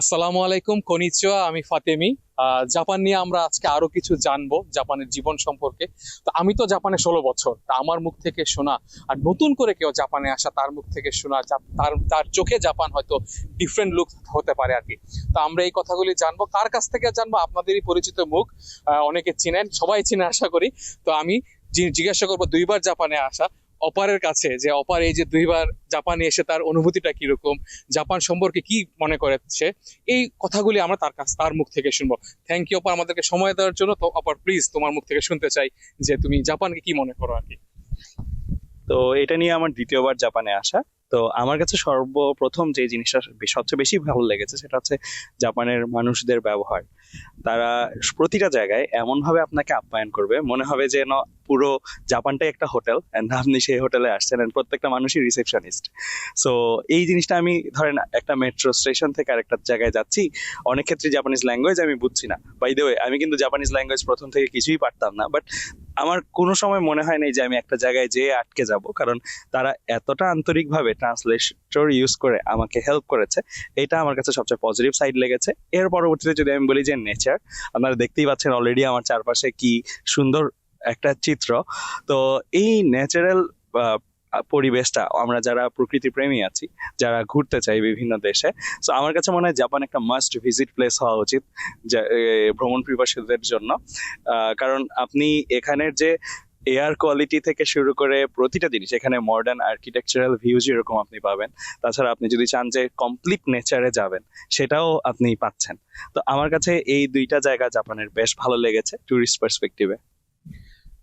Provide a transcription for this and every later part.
আসসালামু আলাইকুম কনিচিওয়া আমি ফাতেমি। জাপান নিয়ে আমরা আজকে আরও কিছু জানব জাপানের জীবন সম্পর্কে। তো আমি তো জাপানে ষোলো বছর, তা আমার মুখ থেকে শোনা, আর নতুন করে কেউ জাপানে আসা তার মুখ থেকে শোনা তার তার চোখে জাপান হয়তো ডিফারেন্ট লুক হতে পারে আর কি। তো আমরা এই কথাগুলি জানব, কার কাছ থেকে জানব আপনাদেরই পরিচিত মুখ অনেকে চিনেন, সবাই চিনে আশা করি। তো আমি জিজ্ঞাসা করব, দুইবার জাপানে আসা অপারের কাছে যে অপার এই যে দুইবার জাপানে এসে তার অনুভূতিটা কীরকম, জাপান সম্পর্কে কি মনে করেছে এই কথাগুলি আমরা তার কাছ, তার মুখ থেকে শুনব। থ্যাংক ইউ অপার, আমাদেরকে সময় দেওয়ার জন্য। তো অপার প্লিজ তোমার মুখ থেকে শুনতে চাই যে তুমি জাপানকে কি মনে করো আর কি। তো এটা নিয়ে আমার দ্বিতীয়বার জাপানে আসা। তো আমার কাছে সর্বপ্রথম যে জিনিসটা সবচেয়ে বেশি ভালো লেগেছে সেটা হচ্ছে জাপানের মানুষদের ব্যবহার। তারা প্রতিটা জায়গায় এমন ভাবে আপনাকে আপ্যায়ন করবে, মনে হবে যে ন পুরো জাপানটাই একটা হোটেল অ্যান্ড আপনি সেই হোটেলে আসছেন, and প্রত্যেকটা মানুষই রিসেপশনিস্ট সো এই জিনিসটা আমি ধরেন একটা মেট্রো স্টেশন থেকে আরেকটা জায়গায় যাচ্ছি, অনেক ক্ষেত্রে জাপানিজ ল্যাঙ্গুয়েজ আমি বুঝছি না। বাই দ্য ওয়ে আমি কিন্তু জাপানিজ ল্যাঙ্গুয়েজ প্রথম থেকে কিছুই পারতাম না বাট আমার কোনো সময় মনে হয় নাই যে আমি একটা জায়গায় যেয়ে আটকে যাব, কারণ তারা এতটা আন্তরিকভাবে ট্রান্সলেটর ইউজ করে আমাকে হেল্প করেছে, এটা আমার কাছে সবচেয়ে পজিটিভ সাইড লেগেছে। এর পরবর্তীতে যদি আমি বলি যে নেচার আপনারা দেখতেই পাচ্ছেন অলরেডি আমার চারপাশে কি সুন্দর একটা চিত্র। তো এই ন্যাচারাল পরিবেশটা আমরা যারা প্রকৃতি প্রেমী আছি, যারা ঘুরতে চাই বিভিন্ন দেশে সো আমার কাছে মনে হয় জাপান একটা মাস্ট ভিজিট প্লেস হওয়া উচিত ভ্রমণ পিপাসুদের জন্য। কারণ আপনি এখানের যে এয়ার কোয়ালিটি থেকে শুরু করে প্রতিটা জিনিস, এখানে মডার্ন আর্কিটেকচারাল ভিউজ এরকম আপনি পাবেন। তাছাড়া আপনি যদি চান যে কমপ্লিট নেচারে যাবেন, সেটাও আপনি পাচ্ছেন। তো আমার কাছে এই দুইটা জায়গা জাপানের বেশ ভালো লেগেছে টুরিস্ট পার্সপেক্টিভে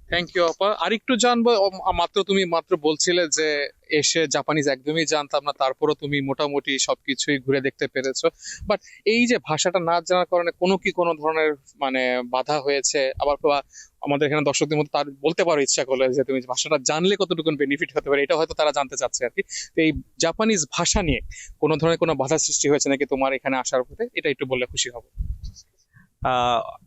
থ্যাংক ইউ আপা। আর একটু জানব মাত্র তুমি, মাত্র বলছিলে যে এসে জাপানিজ একদমই জানতাম না, তারপরও তুমি মোটামুটি সবকিছুই ঘুরে দেখতে পেরেছ। বাট এই যে ভাষাটা না জানার কারণে কোনো কি কোনো ধরনের মানে বাধা হয়েছে? আবার আমাদের এখানে দর্শকদের মধ্যে তার বলতে পারো ইচ্ছা করলে যে তুমি ভাষাটা জানলে কতটুকু বেনিফিট হতে পারে, এটা হয়তো তারা জানতে চাচ্ছে আর কি। তো এই জাপানিজ ভাষা নিয়ে কোনো ধরনের কোনো বাধা সৃষ্টি হয়েছে নাকি তোমার এখানে আসার পথে? এটা একটু বললে খুশি হব।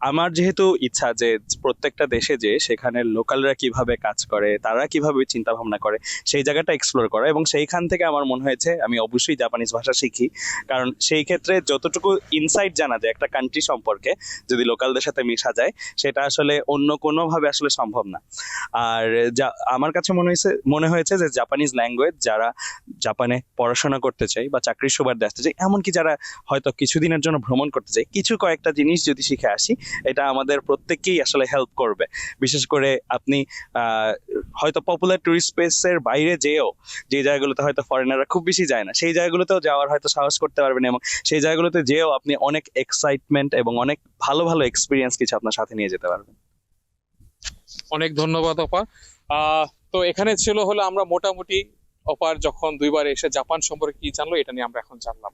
আমার যেহেতু ইচ্ছা যে প্রত্যেকটা দেশে যে সেখানে লোকালরা কীভাবে কাজ করে, তারা কীভাবে চিন্তা ভাবনা করে, সেই জায়গাটা এক্সপ্লোর করা এবং সেইখান থেকে আমার মনে হয়েছে আমি অবশ্যই জাপানিজ ভাষা শিখি। কারণ সেই ক্ষেত্রে যতটুকু ইনসাইট জানা যায় একটা কান্ট্রি সম্পর্কে, যদি লোকালদের সাথে মিশা যায়, সেটা আসলে অন্য কোনোভাবে আসলে সম্ভব না। আর যা, আমার কাছে মনে হয়েছে মনে হয়েছে যে জাপানিজ ল্যাঙ্গুয়েজ যারা জাপানে পড়াশোনা করতে চাই বা চাকরির সুবাদে আসতে চাই এমনকি যারা হয়তো কিছুদিনের জন্য ভ্রমণ করতে চাই কিছু কয়েকটা জিনিস যদি শিখে আসি, এটা আমাদের প্রত্যেককেই আসলে হেল্প করবে। বিশেষ করে আপনি হয়তো পপুলার টুরিস্ট প্লেসের বাইরে যেও যে জায়গাগুলোতে হয়তো ফরেনাররা খুব বেশি যায় না, সেই জায়গাগুলোতেও যাওয়ার হয়তো সাহস করতে পারবেন এবং সেই জায়গাগুলোতে যেও আপনি অনেক এক্সাইটমেন্ট এবং অনেক ভালো ভালো এক্সপিরিয়েন্স কিছু আপনার সাথে নিয়ে যেতে পারবেন। অনেক ধন্যবাদ, অপা। তো এখানে ছিল হলো আমরা মোটামুটি, অপার যখন দুইবার এসে জাপান সম্পর্কে কি জানলো, এটা নিয়ে আমরা এখন জানলাম।